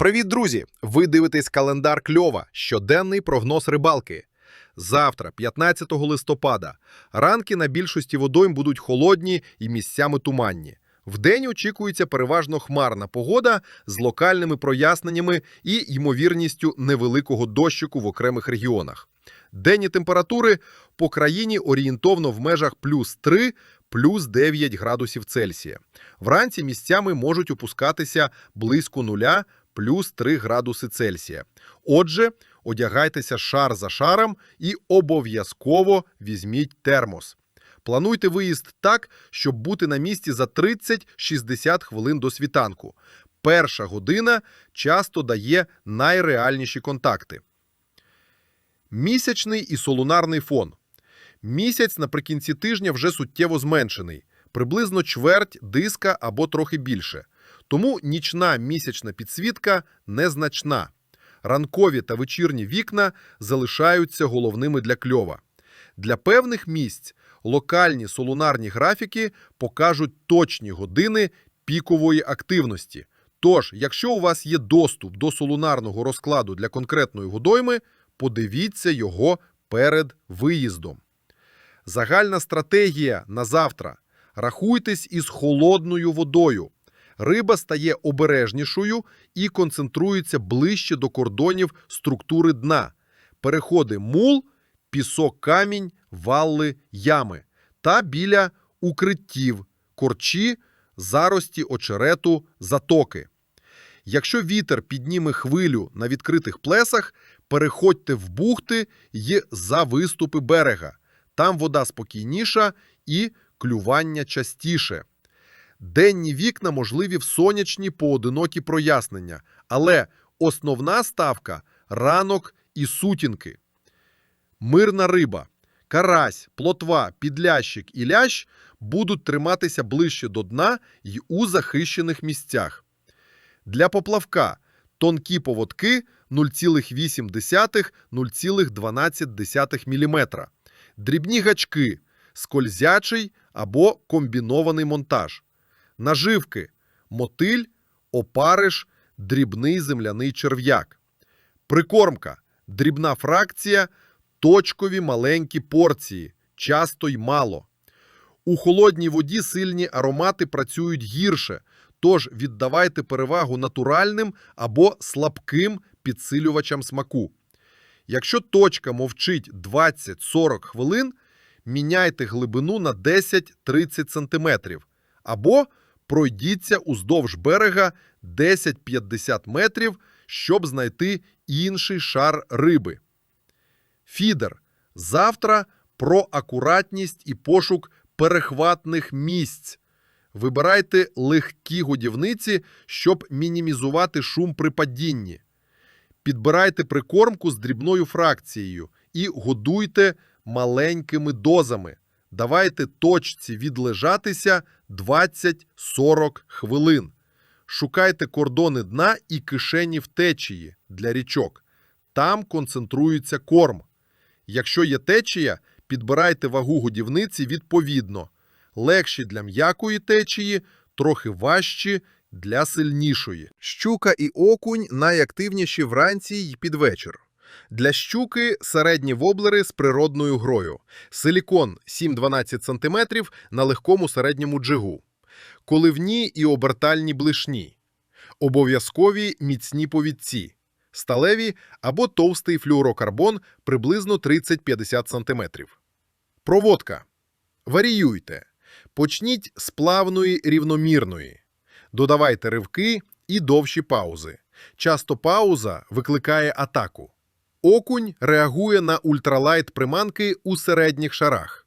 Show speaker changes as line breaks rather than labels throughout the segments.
Привіт, друзі! Ви дивитесь календар кльова, щоденний прогноз рибалки. Завтра, 15 листопада, ранки на більшості водойм будуть холодні і місцями туманні. Вдень очікується переважно хмарна погода з локальними проясненнями і ймовірністю невеликого дощику в окремих регіонах. Денні температури по країні орієнтовно в межах плюс 3, плюс 9 градусів Цельсія. Вранці місцями можуть опускатися близько нуля, плюс 3 градуси Цельсія. Отже, одягайтеся шар за шаром і обов'язково візьміть термос. Плануйте виїзд так, щоб бути на місці за 30-60 хвилин до світанку. Перша година часто дає найреальніші контакти. Місячний і солунарний фон. Місяць наприкінці тижня вже суттєво зменшений, приблизно чверть диска або трохи більше. Тому нічна місячна підсвітка незначна. Ранкові та вечірні вікна залишаються головними для кльова. Для певних місць локальні солунарні графіки покажуть точні години пікової активності. Тож, якщо у вас є доступ до солунарного розкладу для конкретної водойми, подивіться його перед виїздом. Загальна стратегія на завтра. Рахуйтесь із холодною водою. Риба стає обережнішою і концентрується ближче до кордонів структури дна. Переходи мул, пісок камінь, валли, ями та біля укриттів, корчі, зарості очерету, затоки. Якщо вітер підніме хвилю на відкритих плесах, переходьте в бухти й за виступи берега. Там вода спокійніша і клювання частіше. Денні вікна можливі в сонячні поодинокі прояснення, але основна ставка ранок і сутінки. Мирна риба, карась, плотва, підлящик і лящ будуть триматися ближче до дна й у захищених місцях. Для поплавка тонкі поводки 0,8-0,12 мм, дрібні гачки, скользячий або комбінований монтаж, наживки, мотиль, опариш, дрібний земляний черв'як, прикормка, дрібна фракція, точкові маленькі порції, часто й мало. У холодній воді сильні аромати працюють гірше, тож віддавайте перевагу натуральним або слабким підсилювачам смаку. Якщо точка мовчить 20-40 хвилин, міняйте глибину на 10-30 см або пройдіться уздовж берега 10-50 метрів, щоб знайти інший шар риби. Фідер. Завтра про акуратність і пошук перехватних місць. Вибирайте легкі годівниці, щоб мінімізувати шум при падінні. Підбирайте прикормку з дрібною фракцією і годуйте маленькими дозами. Давайте точці відлежатися 20-40 хвилин. Шукайте кордони дна і кишені в течії для річок. Там концентрується корм. Якщо є течія, підбирайте вагу годівниці відповідно. Легші для м'якої течії, трохи важчі для сильнішої. Щука і окунь найактивніші вранці й під вечір. Для щуки середні воблери з природною грою. Силікон 7-12 см на легкому середньому джигу. Коливні і обертальні блишні. Обов'язкові міцні повідці. Сталеві або товстий флюорокарбон приблизно 30-50 см. Проводка. Варіюйте. Почніть з плавної рівномірної. Додавайте ривки і довші паузи. Часто пауза викликає атаку. Окунь реагує на ультралайт приманки у середніх шарах.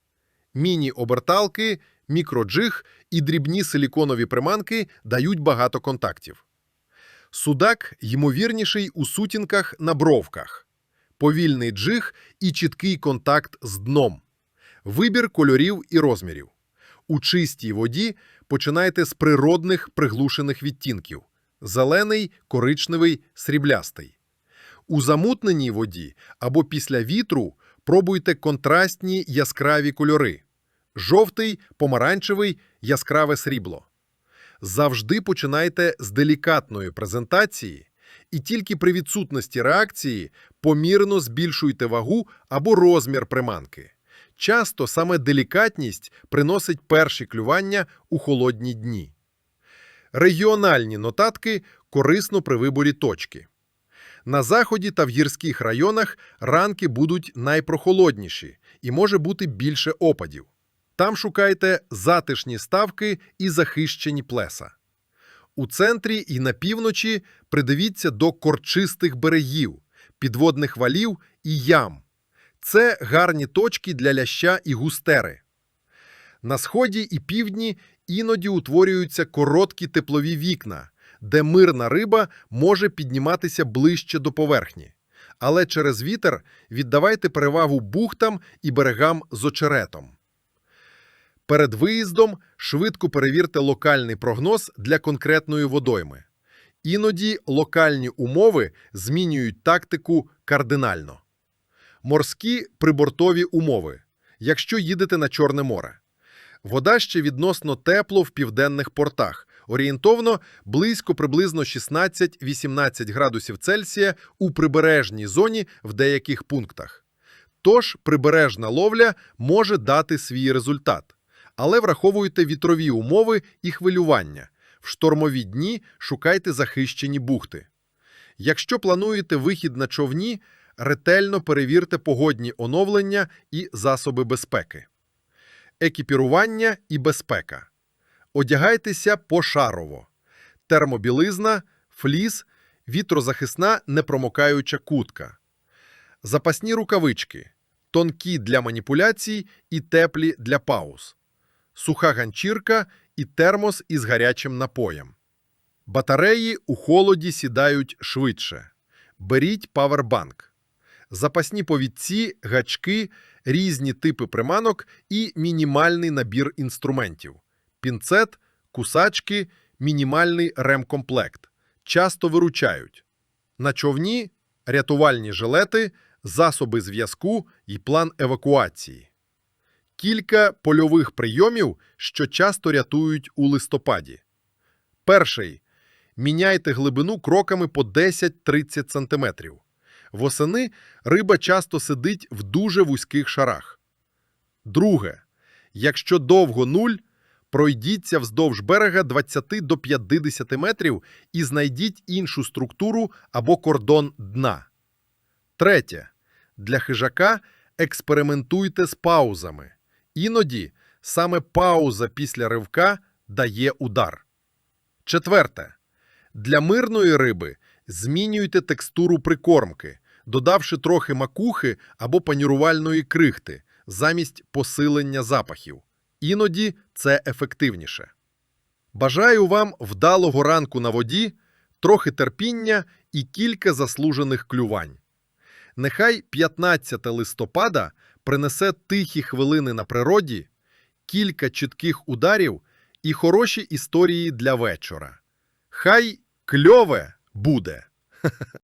Міні-оберталки, мікроджиг і дрібні силіконові приманки дають багато контактів. Судак ймовірніший у сутінках на бровках. Повільний джиг і чіткий контакт з дном. Вибір кольорів і розмірів. У чистій воді починайте з природних приглушених відтінків: зелений, коричневий, сріблястий. У замутненій воді або після вітру пробуйте контрастні яскраві кольори: жовтий, помаранчевий, яскраве срібло. Завжди починайте з делікатної презентації І тільки при відсутності реакції помірно збільшуйте вагу або розмір приманки. Часто саме делікатність приносить перші клювання у холодні дні. Регіональні нотатки корисно при виборі точки. На заході та в гірських районах ранки будуть найпрохолодніші і може бути більше опадів. Там шукайте затишні ставки і захищені плеса. У центрі і на півночі придивіться до корчистих берегів, підводних валів і ям. Це гарні точки для ляща і густери. На сході і півдні іноді утворюються короткі теплові вікна, де мирна риба може підніматися ближче до поверхні. Але через вітер віддавайте перевагу бухтам і берегам з очеретом. Перед виїздом швидко перевірте локальний прогноз для конкретної водойми. Іноді локальні умови змінюють тактику кардинально. Морські прибортові умови, якщо їдете на Чорне море. Вода ще відносно тепло в південних портах, орієнтовно близько приблизно 16-18 градусів Цельсія у прибережній зоні в деяких пунктах. Тож прибережна ловля може дати свій результат. Але враховуйте вітрові умови і хвилювання. В штормові дні шукайте захищені бухти. Якщо плануєте вихід на човні, ретельно перевірте погодні оновлення і засоби безпеки. Екіпірування і безпека. Одягайтеся пошарово. Термобілизна, фліс, вітрозахисна непромокаюча кутка. Запасні рукавички. Тонкі для маніпуляцій і теплі для пауз. Суха ганчірка і термос із гарячим напоєм. Батареї у холоді сідають швидше. Беріть павербанк. Запасні повідці, гачки, різні типи приманок і мінімальний набір інструментів. Пінцет, кусачки, мінімальний ремкомплект. Часто виручають. На човні рятувальні жилети, засоби зв'язку і план евакуації. Кілька польових прийомів, що часто рятують у листопаді. Перший. Міняйте глибину кроками по 10-30 см. Восени риба часто сидить в дуже вузьких шарах. Друге. Якщо довго нуль, пройдіться вздовж берега 20 до 50 метрів і знайдіть іншу структуру або кордон дна. Третє. Для хижака експериментуйте з паузами. Іноді саме пауза після ривка дає удар. Четверте. Для мирної риби змінюйте текстуру прикормки, додавши трохи макухи або панірувальної крихти замість посилення запахів. Іноді це ефективніше. Бажаю вам вдалого ранку на воді, трохи терпіння і кілька заслужених клювань. Нехай 15 листопада принесе тихі хвилини на природі, кілька чітких ударів і хороші історії для вечора. Хай кльове буде!